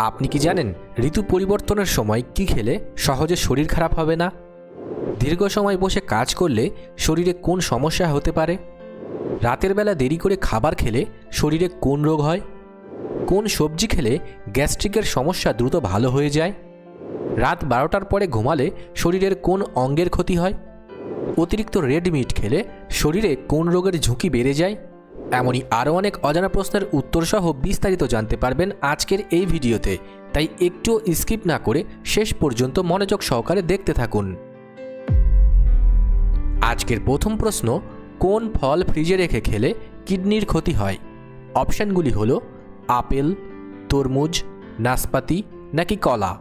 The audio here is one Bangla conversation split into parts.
আপনি কি জানেন ঋতু পরিবর্তনের সময় কি খেলে সহজে শরীর খারাপ হবে না? দীর্ঘ সময় বসে কাজ করলে শরীরে কোন সমস্যা হতে পারে? রাতের বেলা দেরি করে খাবার খেলে শরীরে কোন রোগ হয়? কোন সবজি খেলে গ্যাস্ট্রিকের সমস্যা দ্রুত ভালো হয়ে যায়? রাত বারোটার পরে ঘুমালে শরীরের কোন অঙ্গের ক্ষতি হয়? অতিরিক্ত রেড মিট খেলে শরীরে কোন রোগের ঝুঁকি বেড়ে যায়? এমনই আরও অনেক অজানা প্রশ্নের উত্তরসহ বিস্তারিত জানতে পারবেন আজকের এই ভিডিওতে। তাই একটুও স্কিপ না করে শেষ পর্যন্ত মনোযোগ সহকারে দেখতে থাকুন। আজকের প্রথম প্রশ্ন, কোন ফল ফ্রিজে রেখে খেলে কিডনির ক্ষতি হয়? অপশানগুলি হল, আপেল, তরমুজ, নাশপাতি নাকি কলা?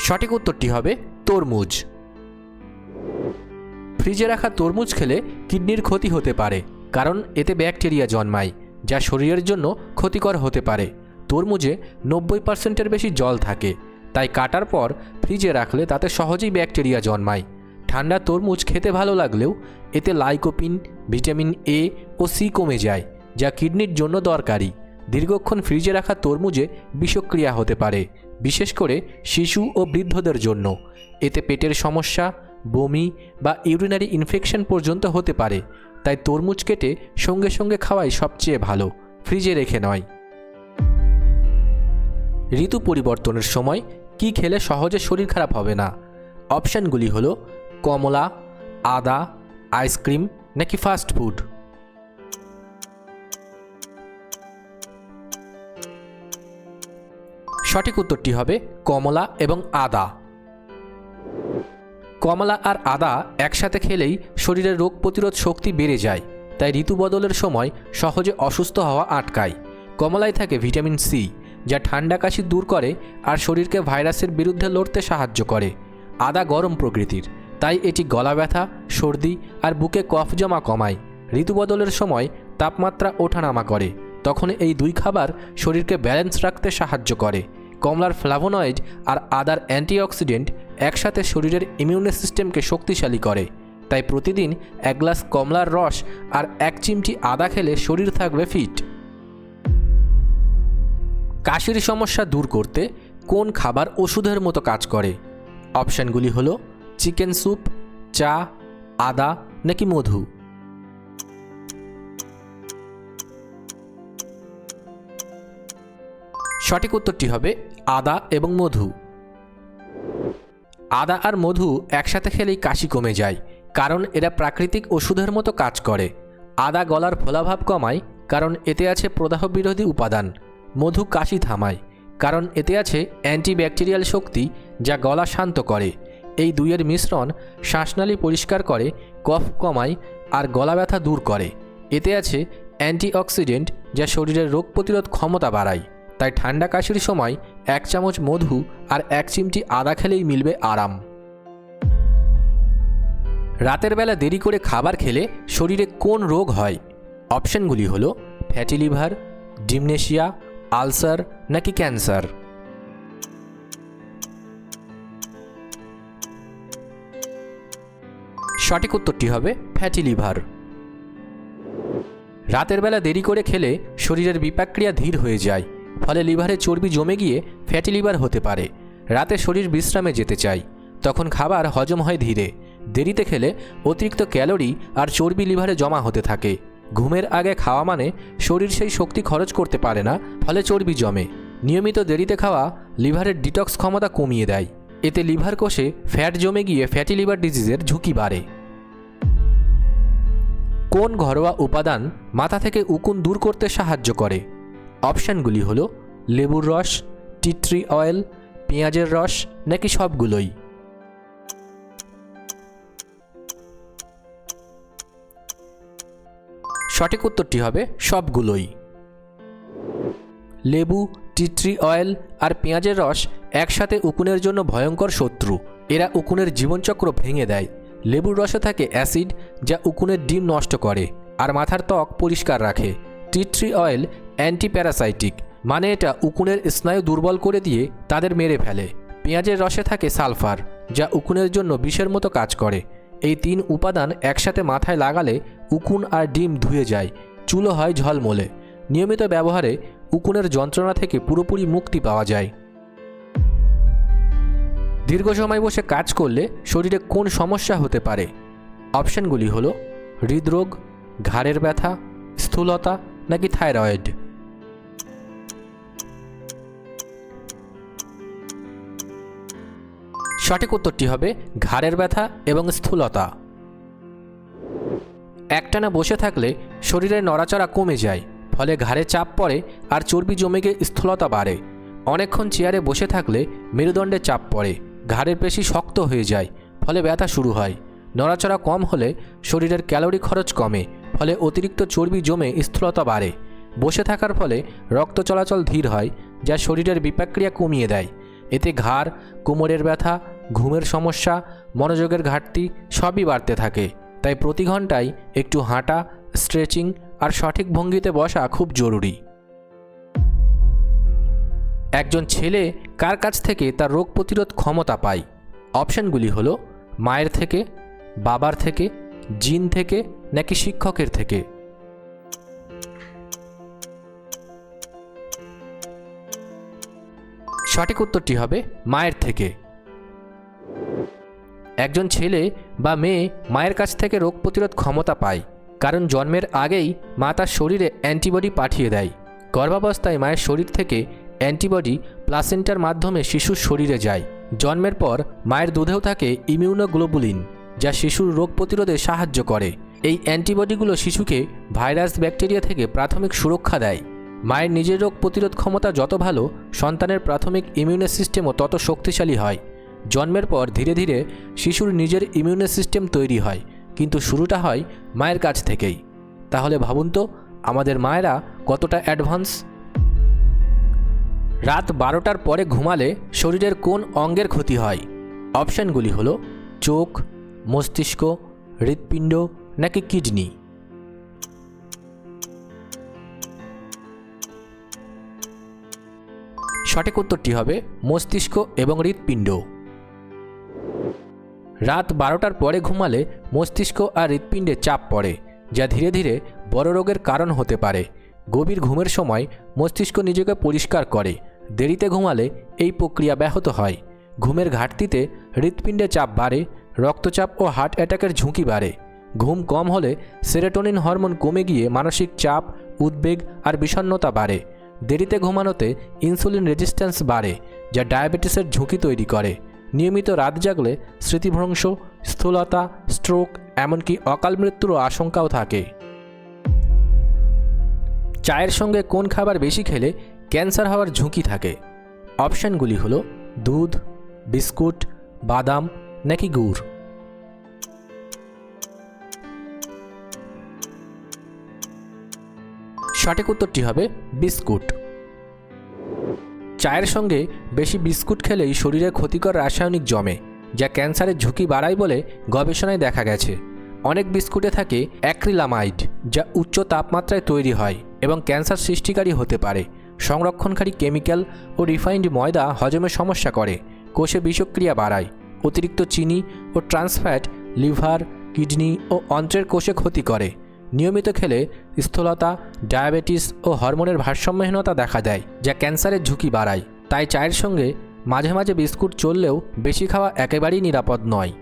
সঠিক উত্তরটি হবে তরমুজ। ফ্রিজে রাখা তরমুজ খেলে কিডনির ক্ষতি হতে পারে, কারণ এতে ব্যাকটেরিয়া জন্মায়, যা শরীরের জন্য ক্ষতিকর হতে পারে। তরমুজে নব্বই পার্সেন্টের বেশি জল থাকে, তাই কাটার পর ফ্রিজে রাখলে তাতে সহজেই ব্যাকটেরিয়া জন্মায়। ঠান্ডা তরমুজ খেতে ভালো লাগলেও এতে লাইকোপিন, ভিটামিন এ ও সি কমে যায়, যা কিডনির জন্য দরকারি। দীর্ঘক্ষণ ফ্রিজে রাখা তরমুজে বিষক্রিয়া হতে পারে, বিশেষ করে শিশু ও বৃদ্ধদের জন্য। এতে পেটের সমস্যা বমি বা ইউরিনারি ইনফেকশন পর্যন্ত হতে পারে, তাই তরমুজ কেটে সঙ্গে সঙ্গে খাওয়াই সবচেয়ে ভালো, ফ্রিজে রেখে নয়। ঋতু পরিবর্তনের সময় কি খেলে সহজে শরীর খারাপ হবে না? অপশানগুলি হলো কমলা, আদা, আইসক্রিম নাকি ফাস্ট ফুড? সঠিক উত্তরটি হবে কমলা এবং আদা। কমলা আর আদা একসাথে খেলেই শরীরের রোগ প্রতিরোধ শক্তি বেড়ে যায়, তাই ঋতু বদলের সময় সহজে অসুস্থ হওয়া আটকায়। কমলায় থাকে ভিটামিন সি, যা ঠান্ডা কাশি দূর করে আর শরীরকে ভাইরাসের বিরুদ্ধে লড়তে সাহায্য করে। আদা গরম প্রকৃতির, তাই এটি গলা ব্যথা, সর্দি আর বুকে কফ জমা কমায়। ঋতু বদলের সময় তাপমাত্রা ওঠানামা করে, তখন এই দুই খাবার শরীরকে ব্যালেন্স রাখতে সাহায্য করে। কমলার ফ্লাভোনয়েড আর আদার অ্যান্টিঅক্সিডেন্ট একসাথে শরীরের ইমিউন সিস্টেমকে শক্তিশালী করে। তাই প্রতিদিন এক গ্লাস কমলার রস আর এক চিমটি আদা খেলে শরীর থাকবে ফিট কাশির সমস্যা দূর করতে কোন খাবার ওষুধের মতো কাজ করে? অপশানগুলি হলো চিকেন স্যুপ, চা, আদা নাকি মধু? সঠিক উত্তরটি হবে আদা এবং মধু। আদা আর মধু একসাথে খেলেই কাশি কমে যায়, কারণ এরা প্রাকৃতিক ওষুধের মতো কাজ করে। আদা গলার ফোলাভাব কমায়, কারণ এতে আছে প্রদাহ বিরোধী উপাদান। মধু কাশি থামায়, কারণ এতে আছে অ্যান্টিব্যাকটেরিয়াল শক্তি যা গলা শান্ত করে। এই দুইয়ের মিশ্রণ শ্বাসনালী পরিষ্কার করে, কফ কমায় আর গলা ব্যথা দূর করে। এতে আছে অ্যান্টিঅক্সিডেন্ট যা শরীরের রোগ প্রতিরোধ ক্ষমতা বাড়ায়। তাই ঠান্ডা কাশির সময় এক চামচ মধু আর এক চিমটি আদা খেলেই মিলবে আরাম। রাতের বেলা দেরি করে খাবার খেলে শরীরে কোন রোগ হয়? অপশনগুলি হলো ফ্যাটি লিভার, ডিমনেশিয়া, আলসার নাকি ক্যান্সার? সঠিক উত্তরটি হবে ফ্যাটি লিভার। রাতের বেলা দেরি করে খেলে শরীরের বিপাক্রিয়া ধীর হয়ে যায়। ফলে লিভারে চর্বি জমে গিয়ে ফ্যাটি লিভার হতে পারে। রাতে শরীর বিশ্রামে যেতে চায় তখন খাবার হজম হয় ধীরে। দেরিতে খেলে অতিরিক্ত ক্যালোরি আর চর্বি লিভারে জমা হতে থাকে। ঘুমের আগে খাওয়া মানে শরীর সেই শক্তি খরচ করতে পারে না, ফলে চর্বি জমে। নিয়মিত দেরিতে খাওয়া লিভারের ডিটক্স ক্ষমতা কমিয়ে দেয়। এতে লিভার কোষে ফ্যাট জমে গিয়ে ফ্যাটি লিভার ডিজিজের ঝুঁকি বাড়ে। কোন ঘরোয়া উপাদান মাথা থেকে উকুন দূর করতে সাহায্য করে? অপশানগুলি হল লেবুর রস টিট্রি অয়েল, পেঁয়াজের রস, নাকি সবগুলোই? সঠিক উত্তরটি হবে সবগুলোই। লেবু টিট্রি অয়েল আর পেঁয়াজের রস একসাথে উকুনের জন্য ভয়ঙ্কর শত্রু। এরা উকুনের জীবনচক্র ভেঙে দেয়। লেবুর রসে থাকে অ্যাসিড যা উকুনের ডিম নষ্ট করে, আর মাথার ত্বক পরিষ্কার রাখে। টিট্রি অয়েল অ্যান্টিপ্যারাসাইটিক মানে এটা উকুনের স্নায়ু দুর্বল করে দিয়ে তাদের মেরে ফেলে। পেঁয়াজের রসে থাকে সালফার, যা উকুনের জন্য বিষের মতো কাজ করে। এই তিন উপাদান একসাথে মাথায় লাগালে উকুন আর ডিম ধুয়ে যায়, চুলো হয় ঝলমলে। নিয়মিত ব্যবহারে উকুনের যন্ত্রণা থেকে পুরোপুরি মুক্তি পাওয়া যায়। দীর্ঘ সময় বসে কাজ করলে শরীরে কোন সমস্যা হতে পারে? অপশানগুলি হলো, হৃদরোগ, ঘাড়ের ব্যথা, স্থূলতা, নাকি থাইরয়েড। সঠিক উত্তরটি হবে ঘাড়ের ব্যথা এবং স্থূলতা। একটানা বসে থাকলে শরীরের নড়াচড়া কমে যায়, ফলে ঘাড়ে চাপ পড়ে আর চর্বি জমে গিয়ে স্থূলতা বাড়ে। অনেকক্ষণ চেয়ারে বসে থাকলে মেরুদণ্ডে চাপ পড়ে, ঘাড়ের পেশি শক্ত হয়ে যায়, ফলে ব্যথা শুরু হয়। নড়াচড়া কম হলে শরীরের ক্যালোরি খরচ কমে, ফলে অতিরিক্ত চর্বি জমে স্থূলতা বাড়ে। বসে থাকার ফলে রক্ত চলাচল ধীর হয়, যা শরীরের বিপাক্রিয়া কমিয়ে দেয়। এতে ঘাড়, কোমরের ব্যথা ঘুমের সমস্যা, মনোযোগের ঘাটতি সবই বাড়তে থাকে। তাই প্রতি ঘন্টায় একটু হাঁটা, স্ট্রেচিং আর সঠিক ভঙ্গিতে বসা খুব জরুরি। একজন ছেলে কার কাছ থেকে তার রোগ প্রতিরোধ ক্ষমতা পায়? অপশানগুলি হলো, মায়ের থেকে, বাবার থেকে, জিন থেকে, নাকি শিক্ষকের থেকে? সঠিক উত্তরটি হবে মায়ের থেকে। একজন ছেলে বা মেয়ে মায়ের কাছ থেকে রোগ প্রতিরোধ ক্ষমতা পায়, কারণ জন্মের আগেই মা তার শরীরে অ্যান্টিবডি পাঠিয়ে দেয়। গর্ভাবস্থায় মায়ের শরীর থেকে অ্যান্টিবডি প্লাসেন্টার মাধ্যমে শিশুর শরীরে যায়। জন্মের পর মায়ের দুধেও থাকে ইমিউনোগ্লোবুলিন, যা শিশুর রোগ প্রতিরোধে সাহায্য করে। এই অ্যান্টিবডিগুলো শিশুকে ভাইরাস ব্যাকটেরিয়া থেকে প্রাথমিক সুরক্ষা দেয়। মায়ের নিজের রোগ প্রতিরোধ ক্ষমতা যত ভালো, সন্তানের প্রাথমিক ইমিউনের সিস্টেমও তত শক্তিশালী হয়। জন্মের পর ধীরে ধীরে শিশুর নিজের ইমিউনের সিস্টেম তৈরি হয়, কিন্তু শুরুটা হয় মায়ের কাছ থেকেই। তাহলে ভাবুন তো, আমাদের মায়েরা কতটা অ্যাডভান্স রাত বারোটার পরে ঘুমালে শরীরের কোন অঙ্গের ক্ষতি হয়? অপশানগুলি হলো চোখ, মস্তিষ্ক, হৃৎপিণ্ড নাকি কিডনি। সঠিক উত্তরটি হবে মস্তিষ্ক এবং হৃৎপিণ্ড। রাত বারোটার পরে ঘুমালে মস্তিষ্ক আর হৃৎপিণ্ডে চাপ পড়ে, যা ধীরে ধীরে বড় রোগের কারণ হতে পারে। গভীর ঘুমের সময় মস্তিষ্ক নিজেকে পরিষ্কার করে, দেরিতে ঘুমালে এই প্রক্রিয়া ব্যাহত হয়। ঘুমের ঘাটতিতে হৃৎপিণ্ডে চাপ বাড়ে, রক্তচাপ ও হার্ট অ্যাটাকের ঝুঁকি বাড়ে। ঘুম কম হলে সেরেটোনিন হরমোন কমে গিয়ে মানসিক চাপ, উদ্বেগ আর বিষণ্ণতা বাড়ে। দেরিতে ঘুমানোতে ইনসুলিন রেজিস্ট্যান্স বাড়ে, যা ডায়াবেটিসের ঝুঁকি তৈরি করে। নিয়মিত রাত জাগলে স্মৃতিভ্রংশ, স্থূলতা স্ট্রোক এমনকি অকাল মৃত্যুরও আশঙ্কাও থাকে। চায়ের সঙ্গে কোন খাবার বেশি খেলে ক্যান্সার হওয়ার ঝুঁকি থাকে? অপশানগুলি হলো দুধ, বিস্কুট, বাদাম নাকি গুড়? সঠিক উত্তরটি হবে বিস্কুট। চায়ের সঙ্গে বেশি বিস্কুট খেলেই শরীরে ক্ষতিকর রাসায়নিক জমে, যা ক্যান্সারের ঝুঁকি বাড়ায় বলে গবেষণায় দেখা গেছে। অনেক বিস্কুটে থাকে অ্যাক্রিলামাইড, যা উচ্চ তাপমাত্রায় তৈরি হয় এবং ক্যান্সার সৃষ্টিকারী হতে পারে। সংরক্ষণকারী কেমিক্যাল ও রিফাইন্ড ময়দা হজমের সমস্যা করে, কোষে বিষক্রিয়া বাড়ায়, অতিরিক্ত চিনি ও ট্রান্সফ্যাট, লিভার, কিডনি ও অন্ত্রের কোষে ক্ষতি করে। নিয়মিত খেলে স্থূলতা, ডায়াবেটিস ও হরমোনের ভারসাম্যহীনতা দেখা দেয়, যা ক্যান্সারের ঝুঁকি বাড়ায়। তাই চায়ের সঙ্গে মাঝে মাঝে বিস্কুট চললেও বেশি খাওয়া একেবারেই নিরাপদ নয়।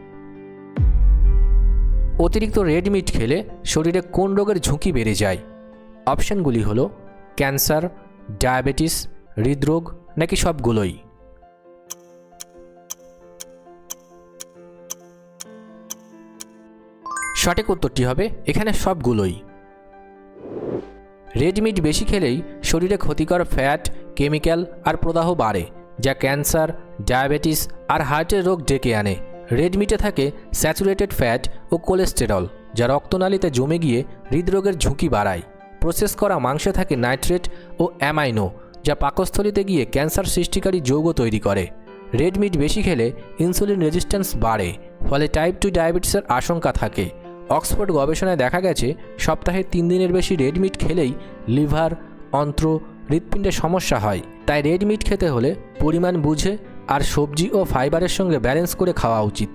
অতিরিক্ত রেড মিট খেলে শরীরে কোন রোগের ঝুঁকি বেড়ে যায়? অপশানগুলি হলো ক্যান্সার, ডায়াবেটিস, হৃদরোগ নাকি সবগুলোই? সঠিক উত্তরটি হবে এখানে সবগুলোই। রেড মিট বেশি খেলেই শরীরে ক্ষতিকর ফ্যাট, কেমিক্যাল আর প্রদাহ বাড়ে, যা ক্যান্সার, ডায়াবেটিস আর হার্টের রোগ ডেকে আনে। রেড মিটে থাকে স্যাচুরেটেড ফ্যাট ও কোলেস্টেরল, যা রক্তনালীতে জমে গিয়ে হৃদরোগের ঝুঁকি বাড়ায়। প্রসেস করা মাংসে থাকে নাইট্রেট ও অ্যামাইনো, যা পাকস্থলিতে গিয়ে ক্যান্সার সৃষ্টিকারী যৌগ তৈরি করে। রেড মিট বেশি খেলে ইনসুলিন রেজিস্ট্যান্স বাড়ে, ফলে টাইপ টু ডায়াবেটিসের আশঙ্কা থাকে। অক্সফোর্ড গবেষণায় দেখা গেছে, সপ্তাহে তিন দিনের বেশি রেড মিট খেলেই লিভার, অন্ত্র, হৃৎপিণ্ডে সমস্যা হয়। তাই রেড মিট খেতে হলে পরিমাণ বুঝে আর সবজি ও ফাইবারের সঙ্গে ব্যালেন্স করে খাওয়া উচিত।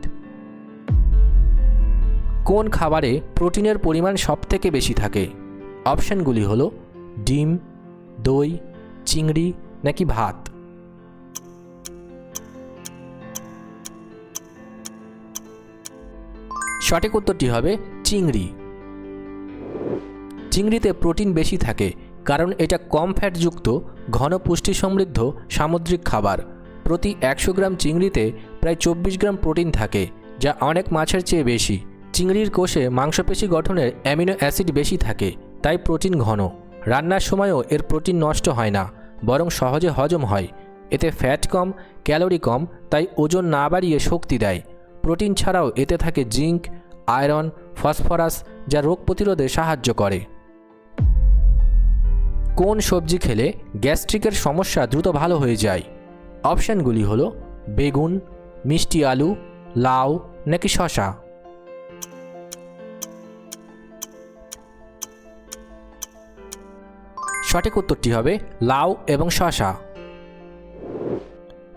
কোন খাবারে প্রোটিনের পরিমাণ সবথেকে বেশি থাকে? অপশানগুলি হলো ডিম, দই, চিংড়ি নাকি ভাত? সঠিক উত্তরটি হবে চিংড়ি। চিংড়িতে প্রোটিন বেশি থাকে কারণ এটা কম ফ্যাটযুক্ত, ঘন পুষ্টি সমৃদ্ধ সামুদ্রিক খাবার। প্রতি একশো গ্রাম চিংড়িতে প্রায় চব্বিশ গ্রাম প্রোটিন থাকে, যা অনেক মাছের চেয়ে বেশি। চিংড়ির কোষে মাংসপেশি গঠনের অ্যামিনো অ্যাসিড বেশি থাকে, তাই প্রোটিন ঘন। রান্নার সময়ও এর প্রোটিন নষ্ট হয় না, বরং সহজে হজম হয়। এতে ফ্যাট কম, ক্যালোরি কম, তাই ওজন না বাড়িয়ে শক্তি দেয়। প্রোটিন ছাড়াও এতে থাকে জিঙ্ক, আয়রন, ফসফরাস, যা রোগ প্রতিরোধে সাহায্য করে। কোন সবজি খেলে গ্যাস্ট্রিকের সমস্যা দ্রুত ভালো হয়ে যায়? অপশানগুলি হলো বেগুন, মিষ্টি আলু, লাউ নাকি শশা সঠিক উত্তরটি হবে লাউ এবং শশা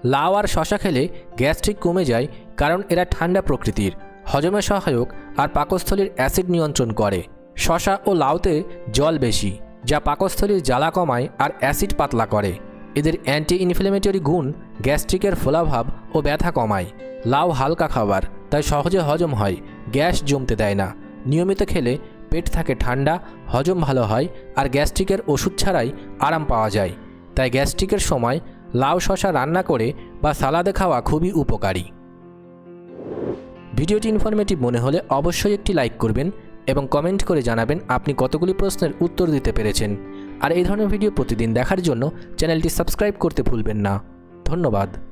লাউ আর শশা খেলে গ্যাস্ট্রিক কমে যায় কারণ এরা ঠান্ডা প্রকৃতির। হজমে সহায়ক আর পাকস্থলীর অ্যাসিড নিয়ন্ত্রণ করে। শশা ও লাউতে জল বেশি, যা পাকস্থলীর জ্বালা কমায় আর অ্যাসিড পাতলা করে। এদের অ্যান্টি ইনফ্লেমেটরি গুণ গ্যাস্ট্রিকের ফোলাভাব ও ব্যথা কমায়। লাউ হালকা খাবার, তাই সহজে হজম হয়, গ্যাস জমতে দেয় না। নিয়মিত খেলে পেট থাকে ঠান্ডা, হজম ভালো হয় আর গ্যাস্ট্রিকের ওষুধ ছাড়াই আরাম পাওয়া যায়। তাই গ্যাস্ট্রিকের সময় লাউ শশা রান্না করে বা সালাদে খাওয়া খুবই উপকারী। ভিডিওটি ইনফরমেটিভ মনে হলে অবশ্যই একটি লাইক করবেন এবং কমেন্ট করে জানাবেন আপনি কতগুলি প্রশ্নের উত্তর দিতে পেরেছেন। আর এই ধরনের ভিডিও প্রতিদিন দেখার জন্য চ্যানেলটি সাবস্ক্রাইব করতে ভুলবেন না। ধন্যবাদ।